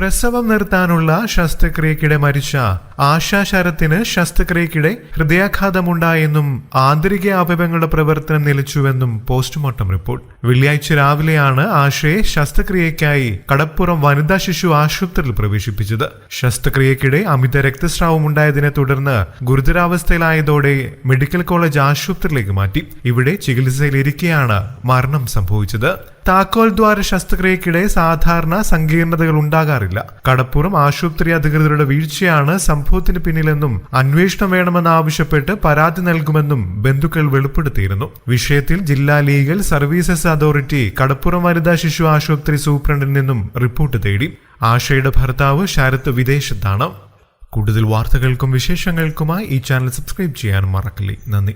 പ്രസവം നിർത്താനുള്ള ശസ്ത്രക്രിയക്കിടെ മരിച്ച ആശാ ശരത്തിന് ശസ്ത്രക്രിയക്കിടെ ഹൃദയാഘാതമുണ്ടായെന്നും ആന്തരിക അവയവങ്ങളുടെ പ്രവർത്തനം നിലച്ചുവെന്നും പോസ്റ്റ്മോർട്ടം റിപ്പോർട്ട്. വെള്ളിയാഴ്ച രാവിലെയാണ് ആശയെ ശസ്ത്രക്രിയയ്ക്കായി കടപ്പുറം വനിതാ ശിശു ആശുപത്രിയിൽ പ്രവേശിപ്പിച്ചത്. ശസ്ത്രക്രിയക്കിടെ അമിത രക്തസ്രാവം ഉണ്ടായതിനെ തുടർന്ന് ഗുരുതരാവസ്ഥയിലായതോടെ മെഡിക്കൽ കോളേജ് ആശുപത്രിയിലേക്ക് മാറ്റി. ഇവിടെ ചികിത്സയിലിരിക്കെയാണ് മരണം സംഭവിച്ചത്. താക്കോൽ ദ്വാര ശസ്ത്രക്രിയക്കിടെ സാധാരണ സങ്കീർണതകൾ ഉണ്ടാകാറില്ല. കടപ്പുറം ആശുപത്രി അധികൃതരുടെ വീഴ്ചയാണ് സംഭവത്തിന് പിന്നിലെന്നും അന്വേഷണം വേണമെന്നാവശ്യപ്പെട്ട് പരാതി നൽകുമെന്നും ബന്ധുക്കൾ വെളിപ്പെടുത്തിയിരുന്നു. വിഷയത്തിൽ ജില്ലാ ലീഗൽ സർവീസസ് അതോറിറ്റി കടപ്പുറം വനിതാ ശിശു ആശുപത്രി സൂപ്രണ്ടിൽ നിന്നും റിപ്പോർട്ട് തേടി. ആശയുടെ ഭർത്താവ് ശരത് വിദേശത്താണ്. കൂടുതൽ വാർത്തകൾക്കും വിശേഷങ്ങൾക്കുമായി ഈ ചാനൽ സബ്സ്ക്രൈബ് ചെയ്യാൻ മറക്കില്ലേ. നന്ദി.